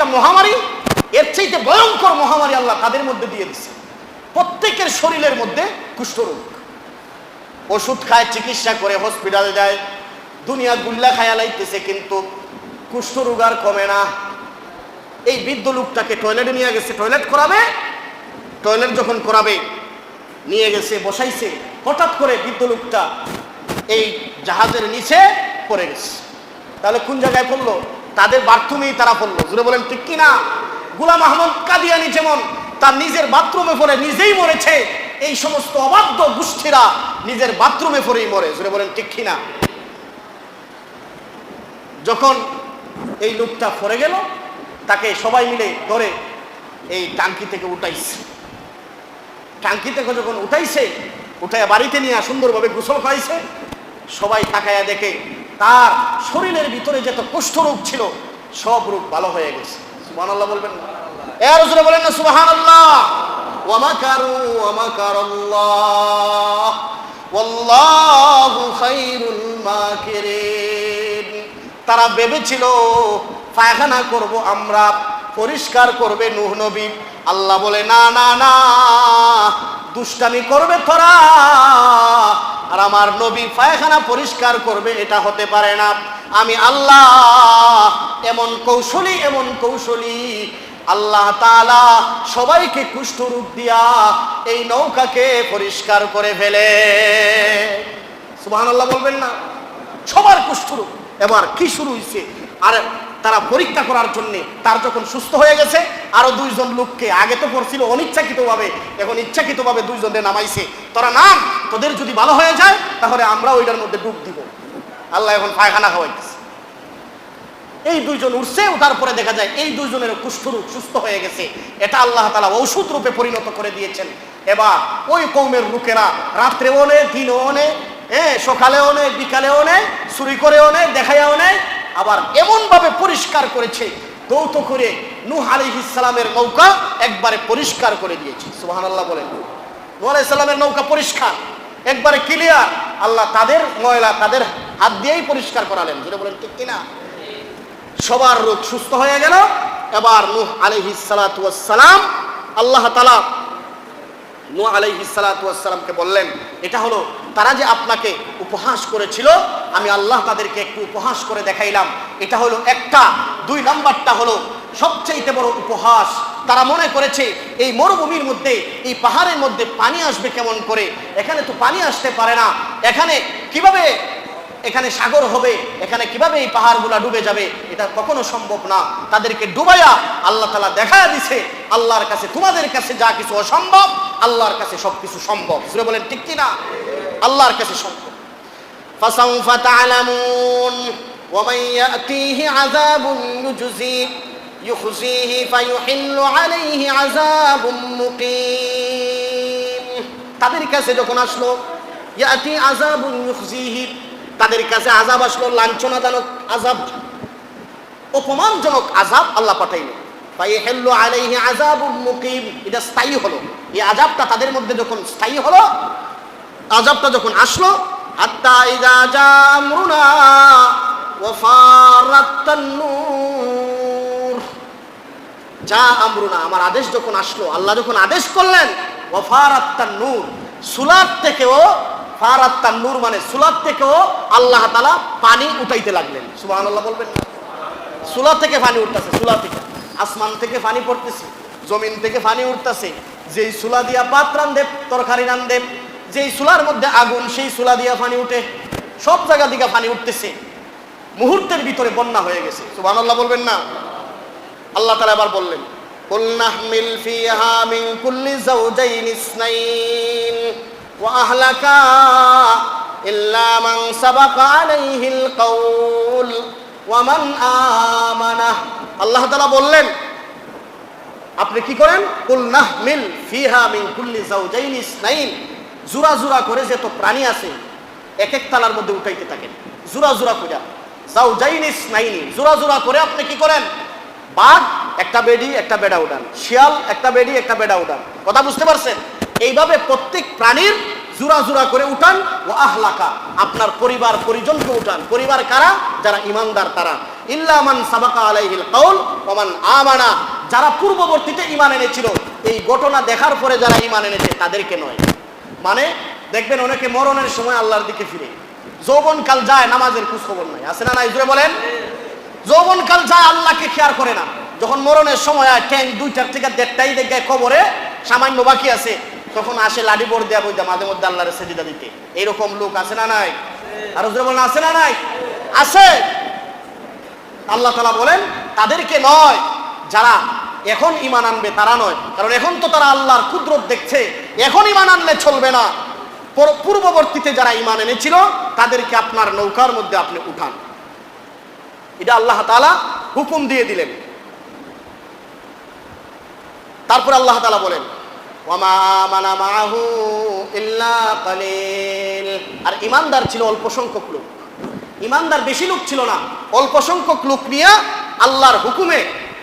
একটা মহামারী, এর চাইতে ভয়ঙ্কর মহামারী আল্লাহ তাদের মধ্যে দিয়ে দিচ্ছে প্রত্যেকের শরীরের মধ্যে কুষ্ঠরোগ। ওষুধ খায়, চিকিৎসা করে হসপিটালে যায়, দুনিয়া গুল্লা খায়া লাইতেছে, কিন্তু কুষ্ঠরোগ আর কমে না। এই বৃদ্ধ লোকটাকে টয়লেটে নিয়ে গেছে। টয়লেট করাবে? টয়লেট যখন করাবে, নিয়ে গেছে, বসাইছে, হঠাৎ করে বৃদ্ধ লোকটা এই জাহাজের নিচে পড়ে গেছে। তাহলে কোন জায়গায় পড়ল? তাদের বাথরুমেই তারা পড়ল। জুড়ে বলেন, ঠিক কিনা? গুলাম আহমদ কাদিয়ানি যেমন তার নিজের বাথরুমে পড়ে, নিজেই মরেছে। এই সমস্ত অবাধ্য গোষ্ঠীরা নিজের বাথরুমে পড়েই মরে। জুড়ে বলেন, ঠিক কিনা? যখন এই লোকটা পড়ে গেল, তাকে সবাই মিলে ধরে এই টাঙ্কি থেকে উঠাইছে। টাঙ্কি থেকে যখন উঠাইছে উঠায় বাড়িতে নিয়ে সুন্দরভাবে গোসল খাইছে সবাই তাকায়া দেখে তার শরীরের ভিতরে যত কুষ্ঠরোগ ছিল, সব রোগ ভালো হয়ে গেছে। সুবাহ বলবেন এর জন্য বলেন না সুবাহান আল্লাহ ওয়ামাকারু ওয়ামাকারাল্লাহ ওয়াল্লাহু খায়রুল মাকিরিন। তারা ভেবেছিল, পায়খানা করব আমরা, পরিষ্কার করবে নূহ নবী। আল্লাহ বলে, না না না, দুষ্টামি করবে তোরা। আমার নবী পায়খানা পরিষ্কার করবে, এটা হতে পারে না। আমি আল্লাহ, এমন কৌশলী এমন কৌশলী। আল্লাহ তাআলা সবাইকে কুষ্ঠরূপ দিয়া এই নৌকাকে পরিষ্কার করে ফেলে। সুবহানাল্লাহ বলবেন না? সবার কুষ্ঠরূপ এবার কি শুরু হয়েছে আর তারা পরীক্ষা করার জন্য তার যখন সুস্থ হয়ে গেছে, আরও দুইজন লোককে আগে তো পড়ছিল, অনিচ্ছাকৃতভাবে, এখন ইচ্ছাকৃতভাবে দুইজনে নামাইছে। তোরা নাম, তোদের যদি ভালো হয়ে যায়, তাহলে আমরা ওইটার মধ্যে ডুব দিব। আল্লাহ এখন পায়খানা খাওয়াইতেছে। এই দুইজন উঠছে ওঠার পরে দেখা যায় এই দুইজনের কুষ্ঠরোগ সুস্থ হয়ে গেছে। এটা আল্লাহ তালা ঔষধ রূপে পরিণত করে দিয়েছেন। এবার ওই কৌমের লোকেরা রাত্রেও নেই, দিনও নেই হ্যাঁ সকালেও নেই, বিকালেও নেই, চুরি করেও নেই, দেখাইয়াও নেই আবার এমন ভাবে পরিষ্কার করেছে, দৌত করে নূহ আলাইহিস সালামের নৌকা একবারে পরিষ্কার করে দিয়েছে। সুবহানাল্লাহ বলেন। নূহ আলাইহিস সালামের নৌকা পরিষ্কার, একবারে ক্লিয়ার আল্লাহ তাদের ময়লা, তাদের হাত দিয়েই পরিষ্কার করালেন। যেটা বলেন, ঠিক কিনা? সবার রোগ সুস্থ হয়ে গেল। এবার নূহ সালাতু সালাম, আল্লাহ তাআলা নূহ আলাইহিস সালাতু ওয়াস সালামকে বললেন, এটা হলো তারা যে আপনাকে উপহাস করেছিল, আমি আল্লাহ তাদেরকে একটু উপহাস করে দেখাইলাম। এটা হলো একটা। দুই নাম্বারটা হলো সবচেয়ে বড় উপহাস। তারা মনে করেছে, এই মরুভূমির মধ্যে, এই পাহাড়ের মধ্যে পানি আসবে কেমন করে? এখানে তো পানি আসতে পারে না। এখানে কীভাবে এখানে সাগর হবে? এখানে কীভাবে এই পাহাড়গুলা ডুবে যাবে? এটা কখনো সম্ভব না। তাদেরকে ডুবাইয়া আল্লাহ তালা দেখা দিছে, আল্লাহর কাছে তোমাদের কাছে যা কিছু অসম্ভব, আল্লাহর কাছে সবকিছু সম্ভব। সুরে বলেন, ঠিক কিনা? আল্লাহর কাছে সম্ভব فسوف تعلمون ومن يأتيه عذاب يجزيه يخزيه فيحل عليه عذاب مقيم তাদের কাছে যখন আসলো ইয়াতি আযাবুন ইউখজিহি তাদের কাছে আযাব আসলো লাঞ্ছনাজনক আযাব অপমানজনক আযাব আল্লাহ পাঠাইলো ফাইহিল্লু আলাইহি আযাবুম মুকিম এটা স্থায়ী হলো এই আযাবটা তাদের মধ্যে যখন স্থায়ী হলো আযাবটা যখন আসলো ইযা জা আমরুনা ওয়া ফারাত যা আমরুনা আমার আদেশ যখন আসলো, আল্লাহ যখন আদেশ করলেন ওয়াফারাত্তান নূর। সুলাত থেকেও ফারাত্তান নূর মানে সুলাত থেকেও আল্লাহ তালা পানি উঠাইতে লাগলেন। সুবহানাল্লাহ বলবেন না। সুলা থেকে পানি উঠতেছে সুলা থেকে। আসমান থেকে পানি পড়তেছে, জমিন থেকে পানি উঠতেছে। যেই সুলা দিয়া পাত রান্ধে তরকারি রান্ধে যেই সুলার মধ্যে আগুন সেই সুলা দিয়া পানি উঠে সব জায়গা দিকে পানি উঠতেছে মুহূর্তের ভিতরে বন্যা হয়ে গেছে সুবহানাল্লাহ বলবেন না আল্লাহ তালা এবার বললেন قل نحمل فيها من كل زوجين اثنين وأهلك إلا من سبق عليه القول ومن آمن আল্লাহ তালা বললেন আপনি কি করেন কুল নাহমিল ফিহা মিন কুল্লি জাওজাইন ইসনাইন জুরা জুরা করে যে তো প্রাণী আছে এক এক তালার মধ্যে উঠাইতে থাকেন। জুরা জুরা করে জাওজাইন ইসনাইনি জুরা জুরা করে আপনি কি করেন? বাঘ, একটা বেডি, একটা বেড়া উড়ান শিয়াল, একটা বেডি, একটা বেড়া উড়ান কথা বুঝতে পারছেন? এইভাবে প্রত্যেক প্রাণীর জুরা জুরা করে উঠান ও আহলাকা, আপনার পরিবার, পরিজনকে উঠান। পরিবার কারা? যারা ইমানদার তারা। ইল্লামান সাবাকা আলাইহিল কাউল ওমান আমানা। যারা পূর্ববর্তীতে ইমান এনেছিল, এই ঘটনা দেখার পরে যারা ইমান এনেছে, তাদেরকে নয়। মানে দেখবেন অনেকে মরণের সময় আল্লাহর দিকে ফিরে। যৌবন কাল যায়, নামাজের খোঁজ খবর নাই। আছে না নাই? জুড়ে বলেন। যৌবন কাল যায়, আল্লাহকে খেয়াল করে না। যখন মরণের সময় হয় ট্যাঙ্ক দুইটার থেকে দেড়টাই দেখে খবরে সামান্য বাকি আছে। তখন আসে লাডি বোর দেয়া বইটা মাঝে মধ্যে আল্লাহর সেজিদা দিতে। এইরকম লোক আছে না নাই? আর জোরে বলেন, আছে না নাই? আছে। আল্লাহ তালা বলেন, তাদেরকে নয়, যারা এখন ইমান আনবে তারা নয়। কারণ এখন তো তারা আল্লাহর কুদরত দেখছে। এখন ইমান আনলে চলবে না। পর- পূর্ববর্তীতে যারা ইমান এনেছিল, তাদেরকে আপনার নৌকার মধ্যে আপনি উঠান। এটা আল্লাহ তালা হুকুম দিয়ে দিলেন। তারপর আল্লাহ তালা বলেন আর ইমানদার ছিল অল্প সংখ্যক লোক। ইমানদার বেশি লোক ছিল না। অল্প সংখ্যক লোক নিয়ে আল্লাহর হুকুমে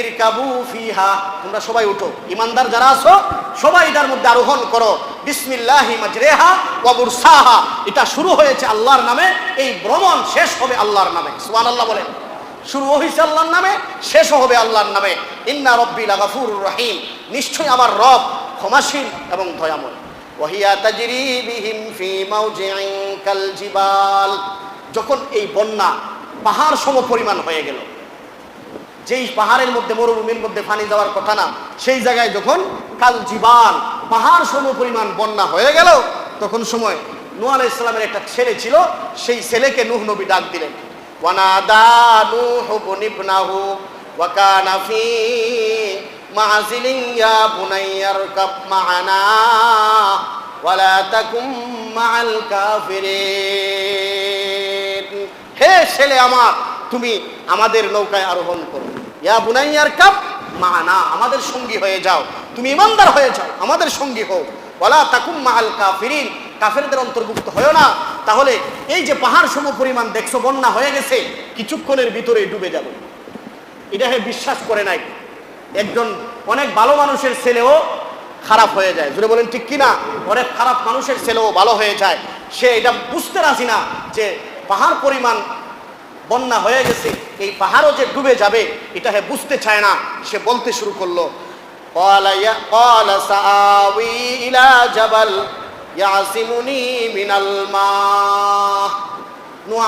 ইরকাবু ফিহা, তোমরা সবাই উঠো। ইমানদার যারা আছো, সবাই এটার মধ্যে আরোহণ করো। বিসমিল্লাহি মাজরেহা ওয়া মুরসাহা। এটা শুরু হয়েছে আল্লাহর নামে, এই ভ্রমণ শেষ হবে আল্লাহর নামে। সুবহানাল্লাহ বলেন। শুরু হয়েছে আল্লাহর নামে শেষও হবে আল্লাহর নামে। ইন্না রব্বি লাগাফুর রহিম। নিশ্চয়ই আমার রব ক্ষমাশীল এবং দয়াময়। ওয়াহিয়া তাজরি বিহিম ফি মাউজিইন কাল জিবাল। যখন এই বন্যা পাহাড় সম পরিমাণ হয়ে গেল যেই পাহাড়ের মধ্যে মরুভূমির মধ্যে পানি যাওয়ার কথা না, সেই জায়গায় যখন কাল জীবান পাহাড় সম পরিমাণ বন্যা হয়ে গেল, তখন সময় নূহ আলাইহিস ইসলামের একটা ছেলে ছিল, সেই ছেলেকে নূহ নবী ডাক দিলেন। ওয়ানাদা নূহ বুনিবনাহু ওয়া কানা ফি মাযিলিন ইয়া বুনাইয়ার কাব মা'ানা ওয়ালা তাকুম মা'আল কাফিরিন। হে ছেলে আমার তুমি আমাদের নৌকায় আরোহণ করো। ইয়া বুনাইয়ার কাপ মা না আমাদের সঙ্গী হয়ে যাও। তুমি ইমানদার হয়ে যাও, আমাদের সঙ্গী হও। বলা তাকুম মাহাল কাফিরিন, কাফেরদের অন্তর্ভুক্ত হয়েও না। তাহলে এই যে পাহাড় সম পরিমাণ দেখছ, বন্যা হয়ে গেছে, কিছুক্ষণের ভিতরে ডুবে যাবে। এটা হে বিশ্বাস করে নাই। একজন অনেক ভালো মানুষের ছেলেও খারাপ হয়ে যায়। জুড়ে বলেন ঠিক কিনা? অনেক খারাপ মানুষের ছেলেও ভালো হয়ে যায়। সে এটা বুঝতে রাজি না যে পাহাড় পরিমাণ বন্যা হয়ে গেছে, এই পাহাড়ও যে ডুবে যাবে, এটা হে বুঝতে চায় না। সে বলতে শুরু করল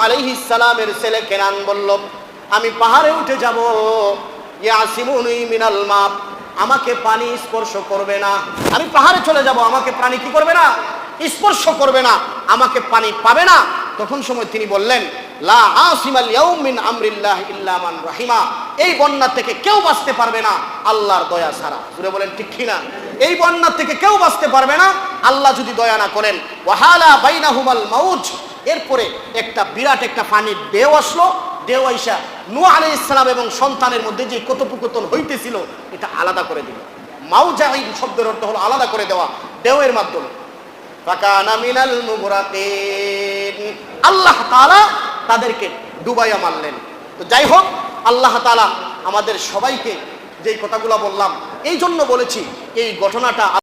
আলাইহিসালামের ছেলে কেনান বলল, আমি পাহাড়ে উঠে যাব, ইয়াসিমুনি মিনাল মাপ আমাকে পানি স্পর্শ করবে না। আমি পাহাড়ে চলে যাব, আমাকে পানি কি করবে না? স্পর্শ করবে না। আমাকে পানি পাবে না? তখন সময় তিনি বললেন লা আসিমাল ইয়াউম মিন আমরিল্লাহ ইল্লা মান রাহিমা। এই বন্যা থেকে কেউ বাঁচতে পারবে না আল্লাহর দয়া ছাড়া। সুরে বলেন ঠিক কিনা? এই বন্যা থেকে কেউ বাঁচতে পারবে না আল্লাহ যদি দয়া না করেন। ওয়াহালা বাইনাহুমাল মাউজ। এরপরে একটা বিরাট একটা পানির ঢেউ আসলো। ঢেউ আইসা নু আলাইহিস ইসলাম এবং সন্তানের মধ্যে যে কথোপকথন হইতেছিল, এটা আলাদা করে দিল। মাউজা এই শব্দের অর্থ হলো আলাদা করে দেওয়া, ঢেউয়ের মাধ্যমে। আল্লাহ তাআলা তাদেরকে ডুবাইয়া মারলেন। তো যাই হোক, আল্লাহ তালা আমাদের সবাইকে যেই কথাগুলো বললাম এই জন্য বলেছি, এই ঘটনাটা